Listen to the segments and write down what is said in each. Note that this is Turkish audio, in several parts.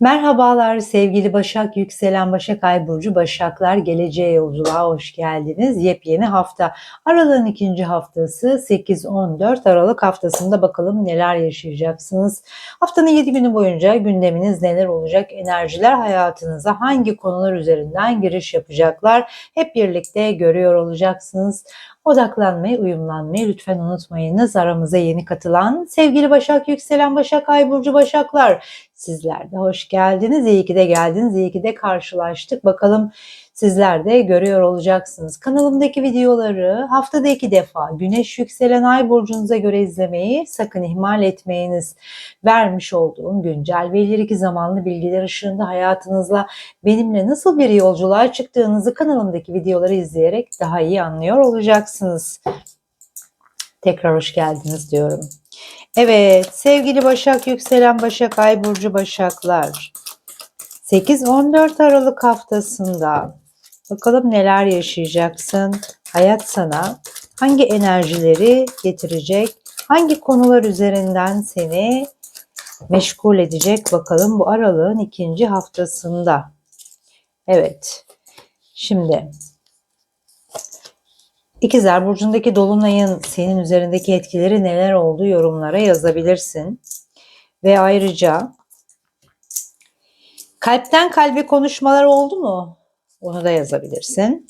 Merhabalar sevgili Başak, yükselen Başak Ay Burcu Başaklar. Geleceğe yolculuğa hoş geldiniz. Yepyeni hafta. Aralığın ikinci haftası 8-14 Aralık haftasında bakalım neler yaşayacaksınız. Haftanın 7 günü boyunca gündeminiz neler olacak? Enerjiler hayatınıza hangi konular üzerinden giriş yapacaklar? Hep birlikte görüyor olacaksınız. Odaklanmayı, uyumlanmayı lütfen unutmayınız. Aramıza yeni katılan sevgili Başak, yükselen Başak, Ay Burcu Başaklar. Sizler de hoş geldiniz. İyi ki de geldiniz. İyi ki de karşılaştık. Bakalım sizler de görüyor olacaksınız. Kanalımdaki videoları haftada iki defa Güneş yükselen ay burcunuza göre izlemeyi sakın ihmal etmeyiniz. Vermiş olduğum güncel ve ileriki zamanlı bilgiler ışığında hayatınızla benimle nasıl bir yolculuğa çıktığınızı kanalımdaki videoları izleyerek daha iyi anlıyor olacaksınız. Tekrar hoş geldiniz diyorum. Evet sevgili Başak yükselen Başak Ay Burcu Başaklar 8-14 Aralık haftasında bakalım neler yaşayacaksın. Hayat sana hangi enerjileri getirecek? Hangi konular üzerinden seni meşgul edecek bakalım bu aralığın ikinci haftasında. Evet. Şimdi İkizler Burcu'ndaki Dolunay'ın senin üzerindeki etkileri neler oldu yorumlara yazabilirsin. Ve ayrıca kalpten kalbe konuşmalar oldu mu? Onu da yazabilirsin.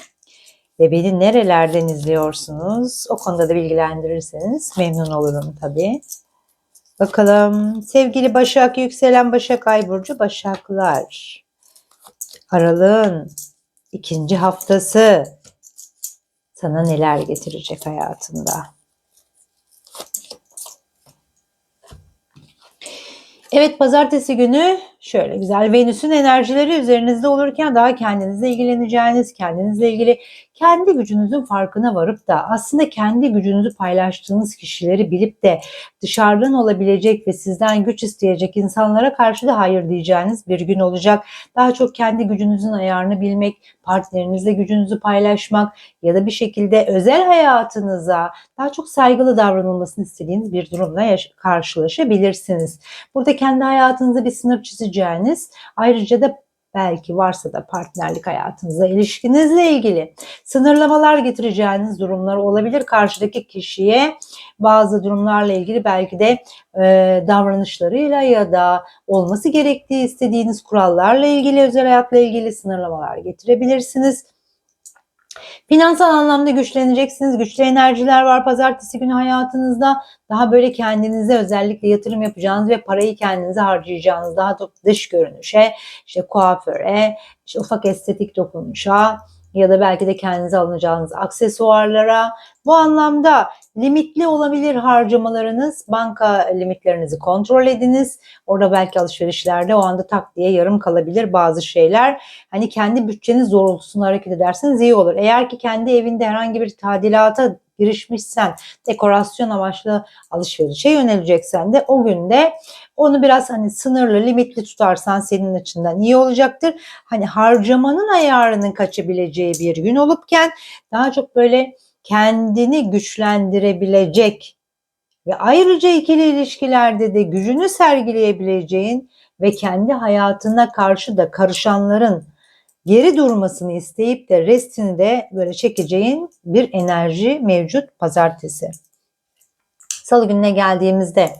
Ve beni nerelerden izliyorsunuz? O konuda da bilgilendirirseniz memnun olurum tabii. Bakalım sevgili Başak, yükselen Başak Ay Burcu Başaklar. Aralığın ikinci haftası sana neler getirecek hayatında. Evet pazartesi günü şöyle güzel Venüs'ün enerjileri üzerinizde olurken daha kendinizle ilgileneceğiniz, kendinizle ilgili kendi gücünüzün farkına varıp da aslında kendi gücünüzü paylaştığınız kişileri bilip de dışarıdan olabilecek ve sizden güç isteyecek insanlara karşı da hayır diyeceğiniz bir gün olacak. Daha çok kendi gücünüzün ayarını bilmek, partnerinizle gücünüzü paylaşmak ya da bir şekilde özel hayatınıza daha çok saygılı davranılmasını istediğiniz bir durumla karşılaşabilirsiniz. Burada kendi hayatınıza bir sınır çizeceğiniz ayrıca da belki varsa da partnerlik hayatınızla, ilişkinizle ilgili sınırlamalar getireceğiniz durumlar olabilir. Karşıdaki kişiye bazı durumlarla ilgili belki de e, davranışlarıyla ya da olması gerektiği istediğiniz kurallarla ilgili, özel hayatla ilgili sınırlamalar getirebilirsiniz. Finansal anlamda güçleneceksiniz. Güçlü enerjiler var pazartesi günü hayatınızda. Daha böyle kendinize özellikle yatırım yapacağınız ve parayı kendinize harcayacağınız daha dış görünüşe, işte kuaföre, işte ufak estetik dokunuşa, ya da belki de kendinize alınacağınız aksesuarlara. Bu anlamda limitli olabilir harcamalarınız. Banka limitlerinizi kontrol ediniz. Orada belki alışverişlerde o anda tak diye yarım kalabilir bazı şeyler. Hani kendi bütçeniz doğrultusunda hareket ederseniz iyi olur. Eğer ki kendi evinde herhangi bir tadilata girişmişsen, dekorasyon amaçlı alışverişe yöneleceksen de o günde onu biraz hani sınırlı, limitli tutarsan senin açından iyi olacaktır. Hani harcamanın ayarının kaçabileceği bir gün olupken daha çok böyle kendini güçlendirebilecek ve ayrıca ikili ilişkilerde de gücünü sergileyebileceğin ve kendi hayatına karşı da karışanların geri durmasını isteyip de restini de böyle çekeceğin bir enerji mevcut pazartesi. Salı gününe geldiğimizde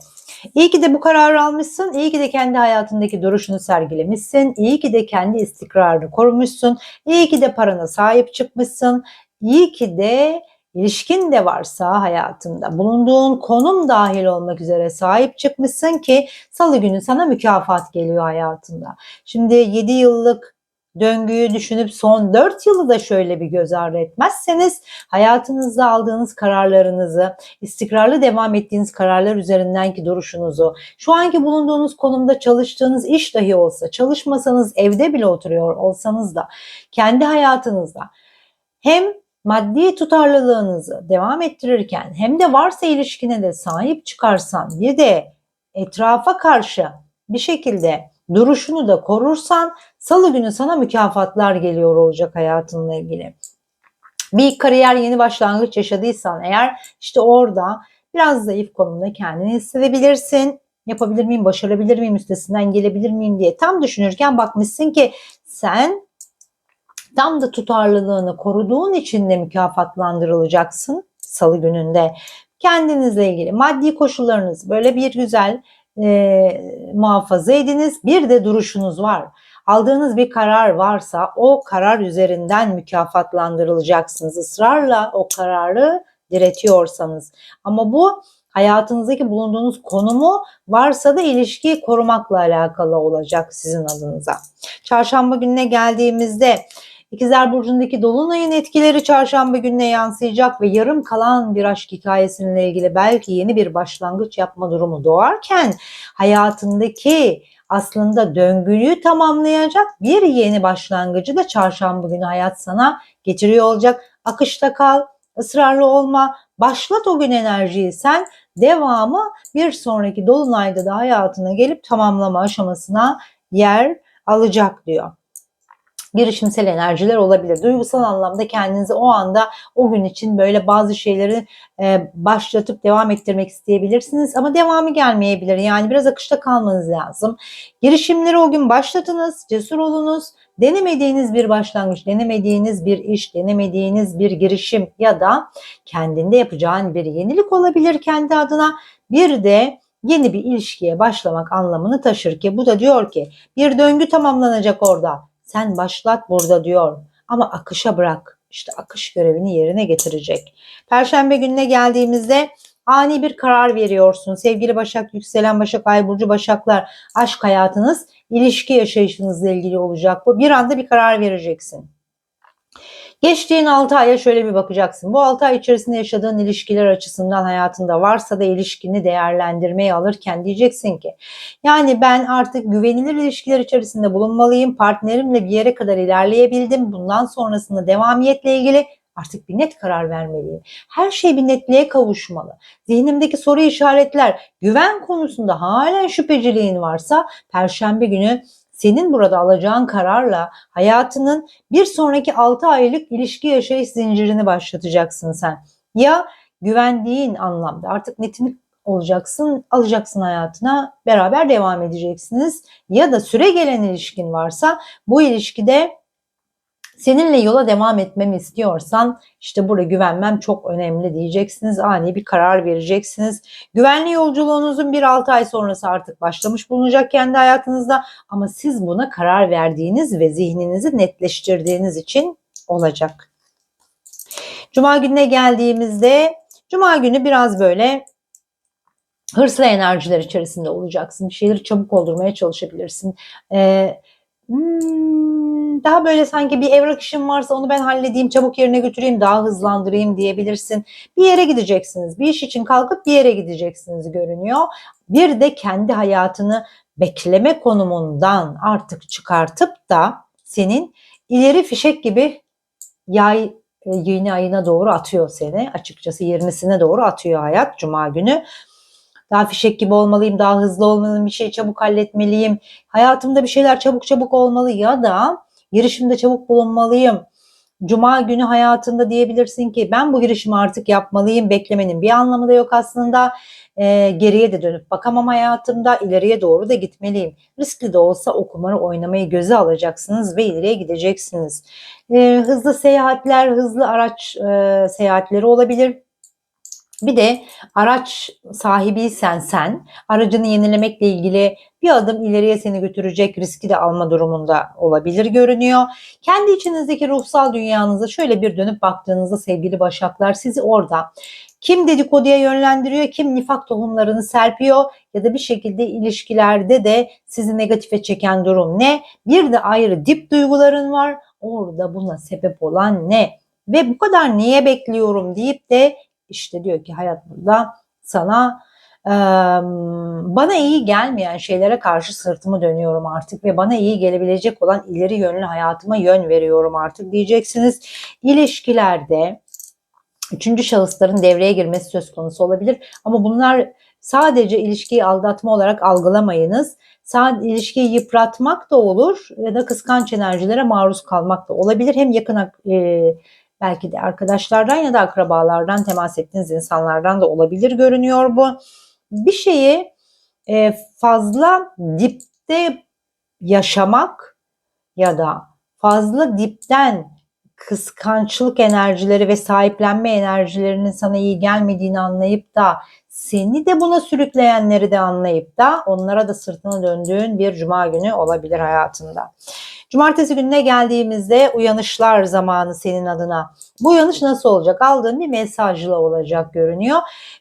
iyi ki de bu kararı almışsın, iyi ki de kendi hayatındaki duruşunu sergilemişsin, iyi ki de kendi istikrarını korumuşsun, iyi ki de parana sahip çıkmışsın, iyi ki de ilişkin de varsa hayatında bulunduğun konum dahil olmak üzere sahip çıkmışsın ki salı günü sana mükafat geliyor hayatında. Şimdi 7 yıllık döngüyü düşünüp son 4 yılı da şöyle bir göz ardı etmezseniz hayatınızda aldığınız kararlarınızı, istikrarlı devam ettiğiniz kararlar üzerindenki duruşunuzu, şu anki bulunduğunuz konumda çalıştığınız iş dahi olsa, çalışmasanız evde bile oturuyor olsanız da kendi hayatınızda hem maddi tutarlılığınızı devam ettirirken hem de varsa ilişkine de sahip çıkarsan bir de etrafa karşı bir şekilde duruşunu da korursan salı günü sana mükafatlar geliyor olacak hayatınla ilgili. Bir kariyer yeni başlangıç yaşadıysan eğer işte orada biraz zayıf konumda kendini hissedebilirsin. Yapabilir miyim, başarabilir miyim, üstesinden gelebilir miyim diye tam düşünürken bakmışsın ki sen tam da tutarlılığını koruduğun için de mükafatlandırılacaksın salı gününde. Kendinizle ilgili maddi koşullarınız böyle bir güzel e, muhafaza ediniz. Bir de duruşunuz var. Aldığınız bir karar varsa o karar üzerinden mükafatlandırılacaksınız. Israrla o kararı diretiyorsanız. Ama bu hayatınızdaki bulunduğunuz konumu varsa da ilişkiyi korumakla alakalı olacak sizin adınıza. Çarşamba gününe geldiğimizde İkizler Burcu'ndaki Dolunay'ın etkileri çarşamba gününe yansıyacak ve yarım kalan bir aşk hikayesiyle ilgili belki yeni bir başlangıç yapma durumu doğarken hayatındaki aslında döngüyü tamamlayacak bir yeni başlangıcı da çarşamba günü hayat sana getiriyor olacak. Akışta kal, ısrarlı olma, başlat o gün enerjiyi sen devamı bir sonraki dolunayda da hayatına gelip tamamlama aşamasına yer alacak diyor girişimsel enerjiler olabilir. Duygusal anlamda kendinizi o anda o gün için böyle bazı şeyleri e, başlatıp devam ettirmek isteyebilirsiniz ama devamı gelmeyebilir. Yani biraz akışta kalmanız lazım. Girişimleri o gün başlatınız, cesur olunuz. Denemediğiniz bir başlangıç, denemediğiniz bir iş, denemediğiniz bir girişim ya da kendinde yapacağın bir yenilik olabilir kendi adına. Bir de yeni bir ilişkiye başlamak anlamını taşır ki bu da diyor ki bir döngü tamamlanacak orada sen başlat burada diyor ama akışa bırak. İşte akış görevini yerine getirecek. Perşembe gününe geldiğimizde ani bir karar veriyorsun. Sevgili Başak, yükselen Başak, Ay Burcu Başaklar aşk hayatınız, ilişki yaşayışınızla ilgili olacak bu. Bir anda bir karar vereceksin. Geçtiğin 6 aya şöyle bir bakacaksın. Bu 6 ay içerisinde yaşadığın ilişkiler açısından hayatında varsa da ilişkini değerlendirmeye alırken diyeceksin ki yani ben artık güvenilir ilişkiler içerisinde bulunmalıyım. Partnerimle bir yere kadar ilerleyebildim. Bundan sonrasında devamiyetle ilgili artık bir net karar vermeliyim. Her şey bir netliğe kavuşmalı. Zihnimdeki soru işaretler, güven konusunda halen şüpheciliğin varsa perşembe günü senin burada alacağın kararla hayatının bir sonraki 6 aylık ilişki yaşayış zincirini başlatacaksın sen. Ya güvendiğin anlamda artık netini olacaksın, alacaksın hayatına, beraber devam edeceksiniz. Ya da süre gelen ilişkin varsa bu ilişkide Seninle yola devam etmemi istiyorsan işte burada güvenmem çok önemli diyeceksiniz. Ani bir karar vereceksiniz. Güvenli yolculuğunuzun bir 6 ay sonrası artık başlamış bulunacak kendi hayatınızda ama siz buna karar verdiğiniz ve zihninizi netleştirdiğiniz için olacak. Cuma gününe geldiğimizde Cuma günü biraz böyle hırslı enerjiler içerisinde olacaksın. Bir şeyleri çabuk oldurmaya çalışabilirsin. Ee, hmm, daha böyle sanki bir evrak işim varsa onu ben halledeyim, çabuk yerine götüreyim, daha hızlandırayım diyebilirsin. Bir yere gideceksiniz. Bir iş için kalkıp bir yere gideceksiniz görünüyor. Bir de kendi hayatını bekleme konumundan artık çıkartıp da senin ileri fişek gibi yay e, yeni ayına doğru atıyor seni. Açıkçası 20'sine doğru atıyor hayat cuma günü daha fişek gibi olmalıyım, daha hızlı olmalıyım, bir şey çabuk halletmeliyim. Hayatımda bir şeyler çabuk çabuk olmalı ya da girişimde çabuk bulunmalıyım. Cuma günü hayatında diyebilirsin ki ben bu girişimi artık yapmalıyım. Beklemenin bir anlamı da yok aslında. E, geriye de dönüp bakamam hayatımda. ileriye doğru da gitmeliyim. Riskli de olsa o kumarı oynamayı göze alacaksınız ve ileriye gideceksiniz. E, hızlı seyahatler, hızlı araç e, seyahatleri olabilir bir de araç sahibiysen sen aracını yenilemekle ilgili bir adım ileriye seni götürecek riski de alma durumunda olabilir görünüyor. Kendi içinizdeki ruhsal dünyanızı şöyle bir dönüp baktığınızda sevgili başaklar sizi orada kim dedikoduya yönlendiriyor, kim nifak tohumlarını serpiyor ya da bir şekilde ilişkilerde de sizi negatife çeken durum ne? Bir de ayrı dip duyguların var. Orada buna sebep olan ne? Ve bu kadar niye bekliyorum deyip de işte diyor ki hayat burada sana bana iyi gelmeyen şeylere karşı sırtımı dönüyorum artık ve bana iyi gelebilecek olan ileri yönlü hayatıma yön veriyorum artık diyeceksiniz. İlişkilerde üçüncü şahısların devreye girmesi söz konusu olabilir ama bunlar sadece ilişkiyi aldatma olarak algılamayınız. Sadece ilişkiyi yıpratmak da olur ya da kıskanç enerjilere maruz kalmak da olabilir. Hem yakın e, Belki de arkadaşlardan ya da akrabalardan temas ettiğiniz insanlardan da olabilir görünüyor bu. Bir şeyi e, fazla dipte yaşamak ya da fazla dipten kıskançlık enerjileri ve sahiplenme enerjilerinin sana iyi gelmediğini anlayıp da seni de buna sürükleyenleri de anlayıp da onlara da sırtını döndüğün bir cuma günü olabilir hayatında. Cumartesi gününe geldiğimizde uyanışlar zamanı senin adına. Bu uyanış nasıl olacak? Aldığın bir mesajla olacak görünüyor.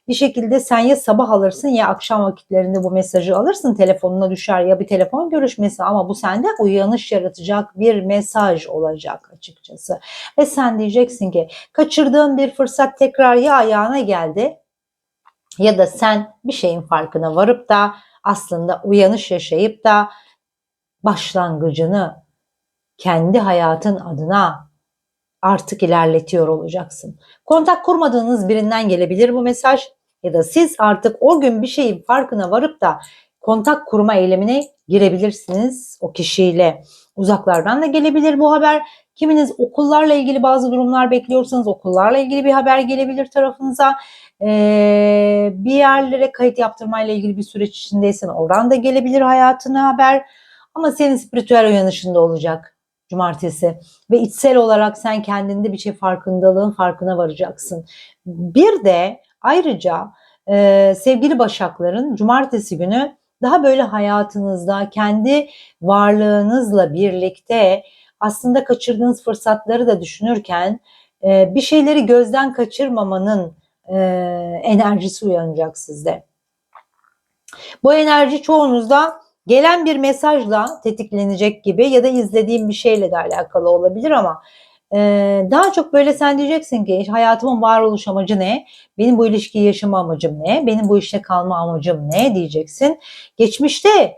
Bir şekilde sen ya sabah alırsın ya akşam vakitlerinde bu mesajı alırsın. Telefonuna düşer ya bir telefon görüşmesi ama bu sende uyanış yaratacak bir mesaj olacak açıkçası. Ve sen diyeceksin ki kaçırdığın bir fırsat tekrar ya ayağına geldi ya da sen bir şeyin farkına varıp da aslında uyanış yaşayıp da başlangıcını kendi hayatın adına artık ilerletiyor olacaksın. Kontak kurmadığınız birinden gelebilir bu mesaj ya da siz artık o gün bir şeyin farkına varıp da kontak kurma eylemine girebilirsiniz o kişiyle. Uzaklardan da gelebilir bu haber. Kiminiz okullarla ilgili bazı durumlar bekliyorsanız okullarla ilgili bir haber gelebilir tarafınıza. Ee, bir yerlere kayıt yaptırmayla ilgili bir süreç içindeysen oradan da gelebilir hayatına haber. Ama senin spiritüel uyanışında olacak cumartesi ve içsel olarak sen kendinde bir şey farkındalığın farkına varacaksın. Bir de ayrıca e, sevgili başakların cumartesi günü daha böyle hayatınızda kendi varlığınızla birlikte aslında kaçırdığınız fırsatları da düşünürken e, bir şeyleri gözden kaçırmamanın e, enerjisi uyanacak sizde. Bu enerji çoğunuzda gelen bir mesajla tetiklenecek gibi ya da izlediğim bir şeyle de alakalı olabilir ama e, daha çok böyle sen diyeceksin ki hayatımın varoluş amacı ne? Benim bu ilişkiyi yaşama amacım ne? Benim bu işte kalma amacım ne diyeceksin. Geçmişte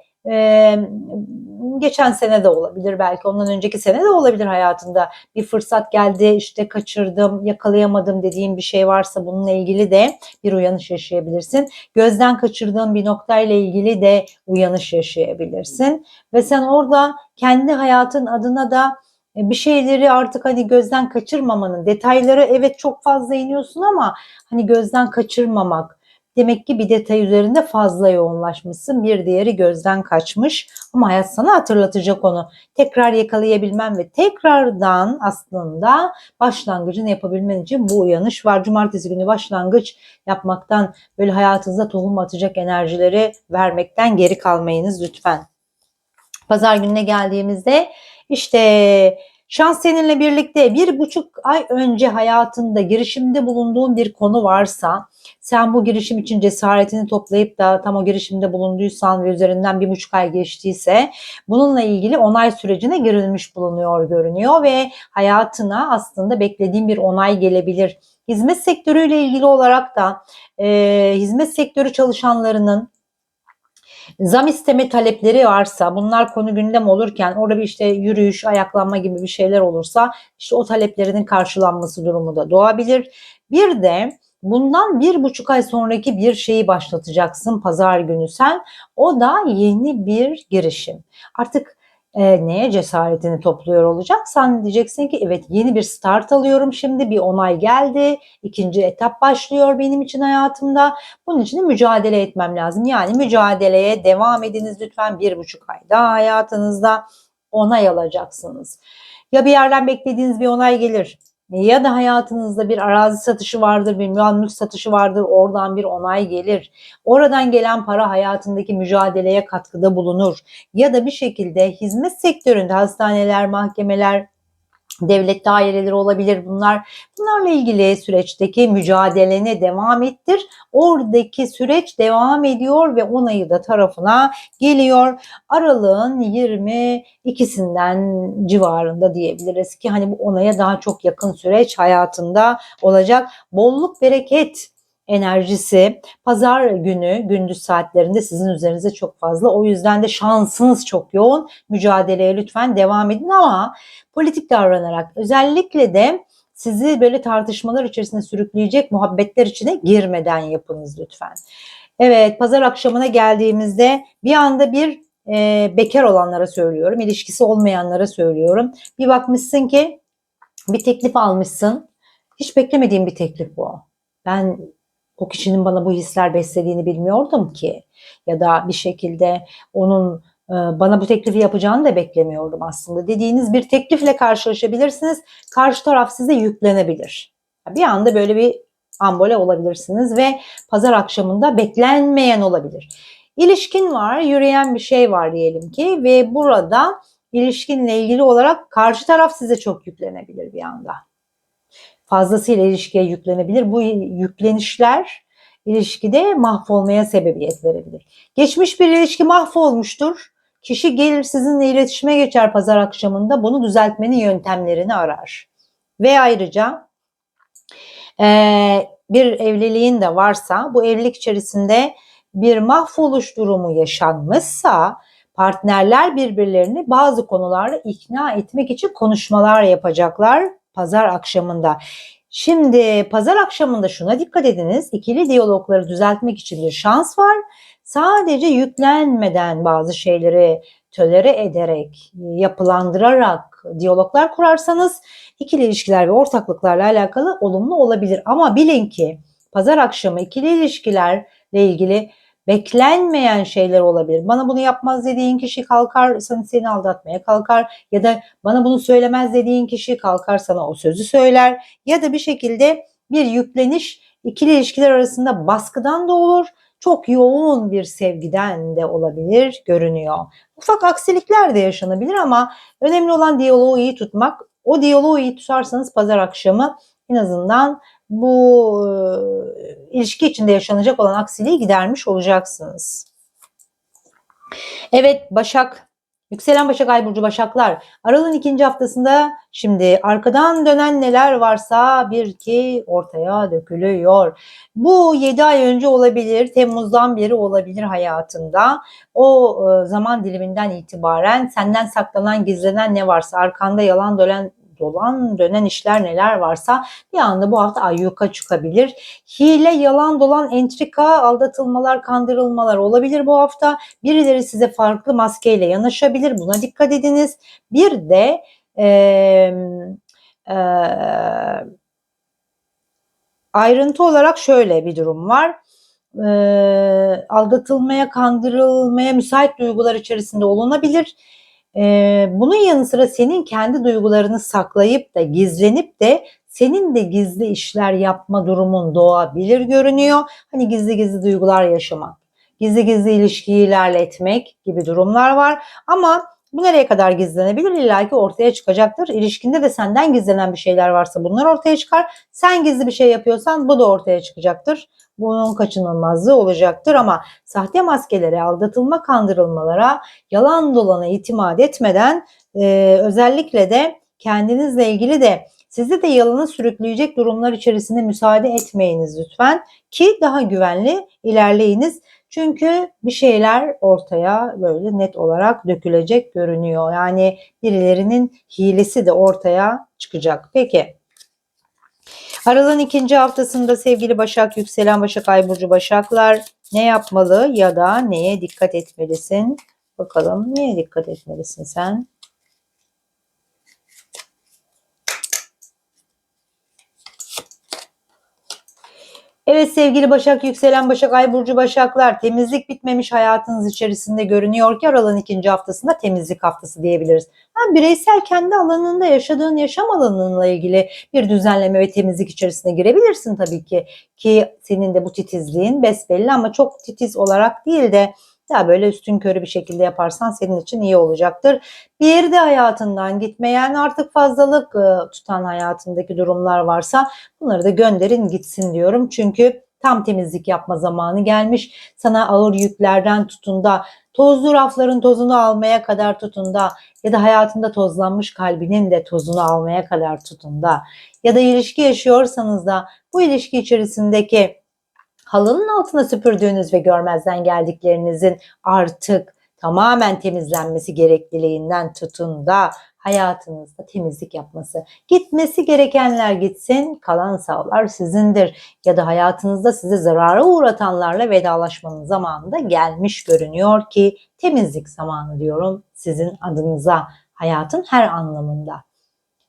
geçen sene de olabilir belki. Ondan önceki sene de olabilir hayatında. Bir fırsat geldi işte kaçırdım yakalayamadım dediğim bir şey varsa bununla ilgili de bir uyanış yaşayabilirsin. Gözden kaçırdığın bir noktayla ilgili de uyanış yaşayabilirsin. Ve sen orada kendi hayatın adına da e, bir şeyleri artık hani gözden kaçırmamanın detayları evet çok fazla iniyorsun ama hani gözden kaçırmamak Demek ki bir detay üzerinde fazla yoğunlaşmışsın. Bir diğeri gözden kaçmış. Ama hayat sana hatırlatacak onu. Tekrar yakalayabilmen ve tekrardan aslında başlangıcını yapabilmen için bu uyanış var. Cumartesi günü başlangıç yapmaktan böyle hayatınıza tohum atacak enerjileri vermekten geri kalmayınız lütfen. Pazar gününe geldiğimizde işte Şans seninle birlikte bir buçuk ay önce hayatında girişimde bulunduğun bir konu varsa sen bu girişim için cesaretini toplayıp da tam o girişimde bulunduysan ve üzerinden bir buçuk ay geçtiyse bununla ilgili onay sürecine girilmiş bulunuyor görünüyor ve hayatına aslında beklediğin bir onay gelebilir. Hizmet sektörüyle ilgili olarak da e, hizmet sektörü çalışanlarının Zam isteme talepleri varsa bunlar konu gündem olurken orada bir işte yürüyüş, ayaklanma gibi bir şeyler olursa işte o taleplerinin karşılanması durumu da doğabilir. Bir de bundan bir buçuk ay sonraki bir şeyi başlatacaksın pazar günü sen. O da yeni bir girişim. Artık e, neye cesaretini topluyor olacaksan diyeceksin ki evet yeni bir start alıyorum şimdi bir onay geldi ikinci etap başlıyor benim için hayatımda. Bunun için de mücadele etmem lazım. Yani mücadeleye devam ediniz lütfen. Bir buçuk ay daha hayatınızda onay alacaksınız. Ya bir yerden beklediğiniz bir onay gelir ya da hayatınızda bir arazi satışı vardır, bir mal satışı vardır, oradan bir onay gelir. Oradan gelen para hayatındaki mücadeleye katkıda bulunur. Ya da bir şekilde hizmet sektöründe hastaneler, mahkemeler, devlet daireleri olabilir bunlar. Bunlarla ilgili süreçteki mücadelene devam ettir. Oradaki süreç devam ediyor ve onayı da tarafına geliyor. Aralığın 22'sinden civarında diyebiliriz ki hani bu onaya daha çok yakın süreç hayatında olacak. Bolluk bereket enerjisi pazar günü gündüz saatlerinde sizin üzerinize çok fazla. O yüzden de şansınız çok yoğun. Mücadeleye lütfen devam edin ama politik davranarak özellikle de sizi böyle tartışmalar içerisinde sürükleyecek muhabbetler içine girmeden yapınız lütfen. Evet pazar akşamına geldiğimizde bir anda bir e, bekar olanlara söylüyorum, ilişkisi olmayanlara söylüyorum. Bir bakmışsın ki bir teklif almışsın. Hiç beklemediğim bir teklif bu. Ben o kişinin bana bu hisler beslediğini bilmiyordum ki. Ya da bir şekilde onun e, bana bu teklifi yapacağını da beklemiyordum aslında dediğiniz bir teklifle karşılaşabilirsiniz. Karşı taraf size yüklenebilir. Bir anda böyle bir ambole olabilirsiniz ve pazar akşamında beklenmeyen olabilir. İlişkin var, yürüyen bir şey var diyelim ki ve burada ilişkinle ilgili olarak karşı taraf size çok yüklenebilir bir anda. Fazlasıyla ilişkiye yüklenebilir. Bu yüklenişler ilişkide mahvolmaya sebebiyet verebilir. Geçmiş bir ilişki mahvolmuştur. Kişi gelir sizinle iletişime geçer pazar akşamında bunu düzeltmenin yöntemlerini arar. Ve ayrıca e, bir evliliğin de varsa bu evlilik içerisinde bir mahvoluş durumu yaşanmışsa partnerler birbirlerini bazı konularda ikna etmek için konuşmalar yapacaklar pazar akşamında. Şimdi pazar akşamında şuna dikkat ediniz. İkili diyalogları düzeltmek için bir şans var. Sadece yüklenmeden bazı şeyleri tölere ederek, yapılandırarak diyaloglar kurarsanız ikili ilişkiler ve ortaklıklarla alakalı olumlu olabilir. Ama bilin ki pazar akşamı ikili ilişkilerle ilgili beklenmeyen şeyler olabilir. Bana bunu yapmaz dediğin kişi kalkar seni, seni aldatmaya kalkar ya da bana bunu söylemez dediğin kişi kalkar sana o sözü söyler ya da bir şekilde bir yükleniş ikili ilişkiler arasında baskıdan da olur. Çok yoğun bir sevgiden de olabilir görünüyor. Ufak aksilikler de yaşanabilir ama önemli olan diyaloğu iyi tutmak. O diyaloğu iyi tutarsanız pazar akşamı en azından bu e, ilişki içinde yaşanacak olan aksiliği gidermiş olacaksınız. Evet Başak, yükselen Başak Ay Burcu Başaklar. Aralığın ikinci haftasında şimdi arkadan dönen neler varsa bir ki ortaya dökülüyor. Bu 7 ay önce olabilir, Temmuz'dan beri olabilir hayatında. O e, zaman diliminden itibaren senden saklanan, gizlenen ne varsa, arkanda yalan dönen dolan dönen işler neler varsa bir anda bu hafta ayyuka çıkabilir. Hile, yalan dolan, entrika, aldatılmalar, kandırılmalar olabilir bu hafta. Birileri size farklı maskeyle yanaşabilir. Buna dikkat ediniz. Bir de e, e, ayrıntı olarak şöyle bir durum var. E, aldatılmaya, kandırılmaya müsait duygular içerisinde olunabilir ee, bunun yanı sıra senin kendi duygularını saklayıp da gizlenip de senin de gizli işler yapma durumun doğabilir görünüyor. Hani gizli gizli duygular yaşamak, gizli gizli ilişkiyi ilerletmek gibi durumlar var. Ama bu nereye kadar gizlenebilir? İlla ki ortaya çıkacaktır. İlişkinde de senden gizlenen bir şeyler varsa bunlar ortaya çıkar. Sen gizli bir şey yapıyorsan bu da ortaya çıkacaktır bunun kaçınılmazlığı olacaktır ama sahte maskelere, aldatılma, kandırılmalara, yalan dolana itimat etmeden e, özellikle de kendinizle ilgili de sizi de yalana sürükleyecek durumlar içerisinde müsaade etmeyiniz lütfen ki daha güvenli ilerleyiniz. Çünkü bir şeyler ortaya böyle net olarak dökülecek görünüyor. Yani birilerinin hilesi de ortaya çıkacak. Peki Aralığın ikinci haftasında sevgili Başak, yükselen Başak, Ay Burcu Başaklar ne yapmalı ya da neye dikkat etmelisin? Bakalım neye dikkat etmelisin sen? Evet sevgili Başak, yükselen Başak, Ay Burcu Başaklar temizlik bitmemiş hayatınız içerisinde görünüyor ki aralığın ikinci haftasında temizlik haftası diyebiliriz. Hem bireysel kendi alanında yaşadığın yaşam alanınla ilgili bir düzenleme ve temizlik içerisine girebilirsin tabii ki. Ki senin de bu titizliğin besbelli ama çok titiz olarak değil de daha böyle üstün körü bir şekilde yaparsan senin için iyi olacaktır. Bir de hayatından gitmeyen artık fazlalık e, tutan hayatındaki durumlar varsa bunları da gönderin gitsin diyorum. Çünkü tam temizlik yapma zamanı gelmiş. Sana ağır yüklerden tutun da tozlu rafların tozunu almaya kadar tutun da ya da hayatında tozlanmış kalbinin de tozunu almaya kadar tutun da ya da ilişki yaşıyorsanız da bu ilişki içerisindeki halının altına süpürdüğünüz ve görmezden geldiklerinizin artık tamamen temizlenmesi gerekliliğinden tutun da hayatınızda temizlik yapması. Gitmesi gerekenler gitsin, kalan sağlar sizindir. Ya da hayatınızda size zarara uğratanlarla vedalaşmanın zamanı da gelmiş görünüyor ki temizlik zamanı diyorum sizin adınıza hayatın her anlamında.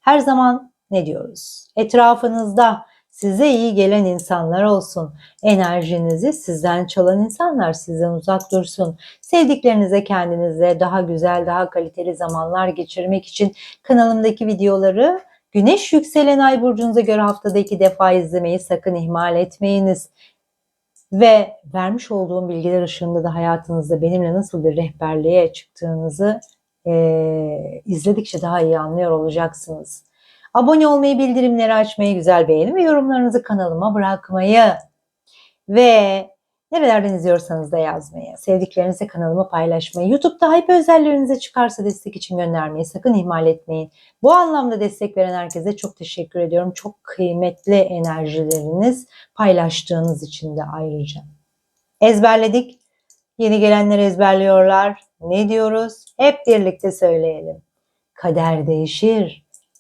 Her zaman ne diyoruz? Etrafınızda size iyi gelen insanlar olsun. Enerjinizi sizden çalan insanlar sizden uzak dursun. Sevdiklerinize kendinize daha güzel, daha kaliteli zamanlar geçirmek için kanalımdaki videoları Güneş yükselen ay burcunuza göre haftada iki defa izlemeyi sakın ihmal etmeyiniz. Ve vermiş olduğum bilgiler ışığında da hayatınızda benimle nasıl bir rehberliğe çıktığınızı eee, izledikçe daha iyi anlıyor olacaksınız. Abone olmayı, bildirimleri açmayı, güzel beğeni ve yorumlarınızı kanalıma bırakmayı ve nerelerden izliyorsanız da yazmayı, sevdiklerinizle kanalıma paylaşmayı, YouTube'da hype özellerinize çıkarsa destek için göndermeyi sakın ihmal etmeyin. Bu anlamda destek veren herkese çok teşekkür ediyorum. Çok kıymetli enerjileriniz paylaştığınız için de ayrıca. Ezberledik. Yeni gelenler ezberliyorlar. Ne diyoruz? Hep birlikte söyleyelim. Kader değişir.